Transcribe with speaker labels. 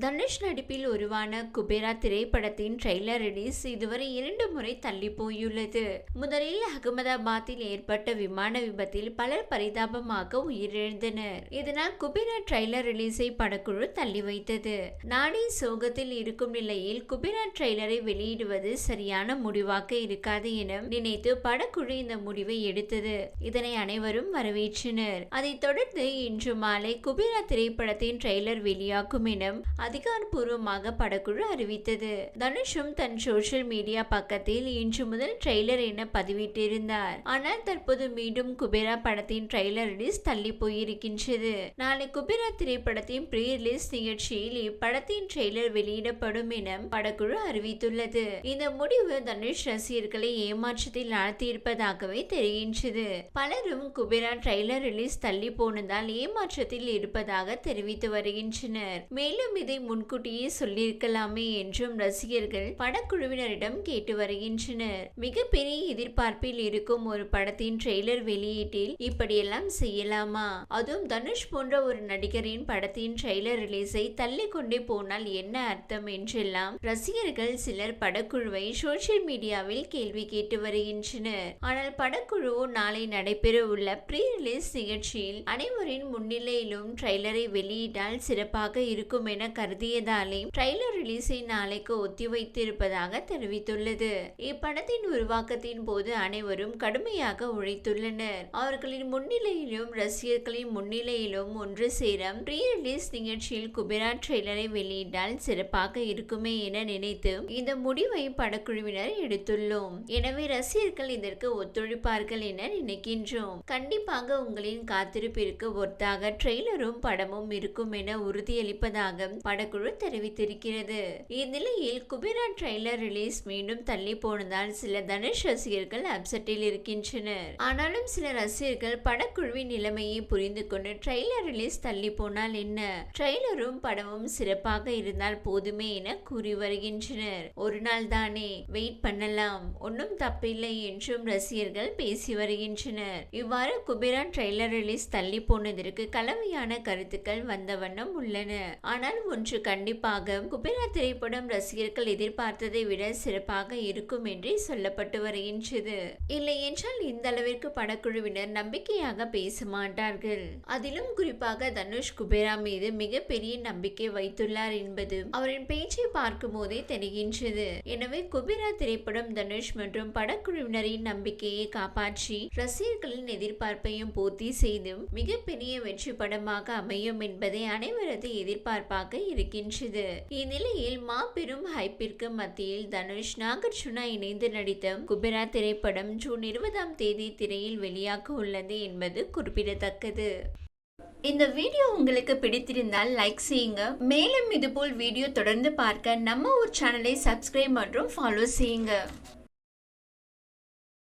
Speaker 1: தனுஷ் நடிப்பில் உருவான குபேரா திரைப்படத்தின் ட்ரெய்லர் ரிலீஸ் இதுவரை இரண்டு முறை தள்ளி போயுள்ளது. முதலில் அகமதாபாத்தில் ஏற்பட்ட விமான விபத்தில் பலர் பரிதாபமாக உயிரிழந்தனர். இதனால் குபேரா ட்ரெய்லர் ரிலீஸை படக்குழு தள்ளி வைத்தது. நாடே சோகத்தில் இருக்கும் நிலையில் குபேரா ட்ரெய்லரை வெளியிடுவது சரியான முடிவாக இருக்காது என நினைத்து படக்குழு இந்த முடிவை எடுத்தது. இதனை அனைவரும் வரவேற்றனர். அதைத் தொடர்ந்து இன்று மாலை குபேரா திரைப்படத்தின் ட்ரெய்லர் வெளியாகும் என அதிகாரப்பூர்வமாக படக்குழு அறிவித்தது. தனுஷும் தன் சோசியல் மீடியா பக்கத்தில் இன்று முதல் ட்ரெய்லர் என பதிவிட்டிருந்தார். ஆனால் தற்போது மீண்டும் குபேரா படத்தின் ட்ரெய்லர் ரிலீஸ் தள்ளி போயிருக்கின்றது. நாளை குபேரா திரைப்படத்தின் ப்ரீ ரிலீஸ் நிகழ்ச்சியில் இப்படத்தின் ட்ரெய்லர் வெளியிடப்படும் என படக்குழு அறிவித்துள்ளது. இந்த முடிவு தனுஷ் ரசிகர்களை ஏமாற்றத்தில் நடத்தியிருப்பதாகவே தெரிகின்றது. பலரும் குபேரா ட்ரெய்லர் ரிலீஸ் தள்ளி போனதால் ஏமாற்றத்தில் இருப்பதாக தெரிவித்து வருகின்றனர். மேலும் இதை முன்கூட்டியே சொல்லியிருக்கலாமே என்றும் ரசிகர்கள் படக்குழுவினரிடம் கேட்டு வருகின்றனர். மிகப்பெரிய எதிர்பார்ப்பில் இருக்கும் ஒரு படத்தின் ட்ரெய்லர் வெளியீட்டில் இப்படியெல்லாம் செய்யலாமா? அதுவும் தனுஷ் போன்ற ஒரு நடிகரின் படத்தின் ட்ரெய்லர் ரிலீஸை தள்ளி கொண்டே போனால் என்ன அர்த்தம் என்றெல்லாம் ரசிகர்கள் சிலர் படக்குழுவை சோசியல் மீடியாவில் கேள்வி கேட்டு வருகின்றனர். ஆனால் படக்குழுவோ நாளை நடைபெற உள்ள ப்ரீ ரிலீஸ் நிகழ்ச்சியில் அனைவரின் முன்னிலையிலும் ட்ரெய்லரை வெளியிட்டால் சிறப்பாக இருக்கும் என கருதியதாலே ட்ரெய்லர் ரிலீஸை நாளைக்கு ஒத்திவைத்திருப்பதாக தெரிவித்துள்ளது. இப்படத்தின் உருவாக்கத்தின் போது அனைவரும் கடுமையாக உழைத்துள்ளனர். அவர்களின் முன்னிலையிலும் ரசிகர்களின் முன்னிலையிலும் ஒன்று சேர ப்ரீ ரிலீஸ் நிகழ்ச்சியில் குபேரா ட்ரெய்லரை வெளியிட்டால் சிறப்பாக இருக்குமே என நினைத்து இந்த முடிவை படக்குழுவினர் எடுத்துள்ளோம். எனவே ரசிகர்கள் இதற்கு ஒத்துழைப்பார்கள் என நினைக்கின்றோம். கண்டிப்பாக உங்களின் காத்திருப்பிற்கு ஒத்தாக ட்ரெய்லரும் படமும் இருக்கும் என உறுதியளிப்பதாக படக்குழு தெரிவித்திருக்கிறது. இந்நிலையில் குபேரா ட்ரெய்லர் ரிலீஸ் மீண்டும் தள்ளி போனதால் சில தனுஷ் ரசிகர்கள் அப்செட்டில் இருக்கின்றனர். ஆனாலும் சில ரசிகர்கள் படக்குழுவின் நிலைமையை புரிந்து கொண்டு ட்ரெய்லர் ரிலீஸ் தள்ளி போனால் என்ன? ட்ரெய்லரும் படமும் சிறப்பாக இருந்தால் போதுமே என கூறி வருகின்றனர். ஒரு நாள் தானே வெயிட் பண்ணலாம். ஒன்றும் தப்பில்லை என்றும் ரசிகர்கள் பேசி வருகின்றனர். இவ்வாறு குபேரான் ட்ரெய்லர் ரிலீஸ் தள்ளி போனதற்கு கலவையான கருத்துக்கள் வந்த வண்ணம் உள்ளன. ஆனால் ஒன்று. கண்டிப்பாக குபேரா திரைப்படம் ரசிகர்கள் எதிர்பார்த்ததை விட சிறப்பாக இருக்கும் என்றே சொல்லப்பட்டு வருகின்றது. இல்லை என்றால் இந்த அளவிற்கு படக்குழுவினர் நம்பிக்கையாக பேச மாட்டார்கள். அதிலும் குறிப்பாக தனுஷ் குபேரா மீது மிகப்பெரிய நம்பிக்கை வைத்துள்ளார் என்பது அவரின் பேச்சை பார்க்கும் போதே தெரிகின்றது. எனவே குபேரா திரைப்படம் தனுஷ் மற்றும் படக்குழுவினரின் நம்பிக்கையை காப்பாற்றி ரசிகர்களின் எதிர்பார்ப்பையும் பூர்த்தி செய்தும் மிகப்பெரிய வெற்றி படமாக அமையும் என்பதை அனைவரது எதிர்பார்ப்பாக இருக்கின்றது. இந்நிலையில் மாபெரும் ஹைப்பிற்கு மத்தியில் தனுஷ் நாகார்ஜுனா இணைந்து நடித்த குபேரா திரைப்படம் ஜூன் இருபதாம் தேதி திரையில் வெளியாக உள்ளது என்பது குறிப்பிடத்தக்கது. இந்த வீடியோ உங்களுக்கு பிடித்திருந்தால் லைக் செய்யுங்க. மேலும் இதுபோல் வீடியோ தொடர்ந்து பார்க்க நம்ம ஒரு சேனலை சப்ஸ்கிரைப் மற்றும் ஃபாலோ செய்யுங்க.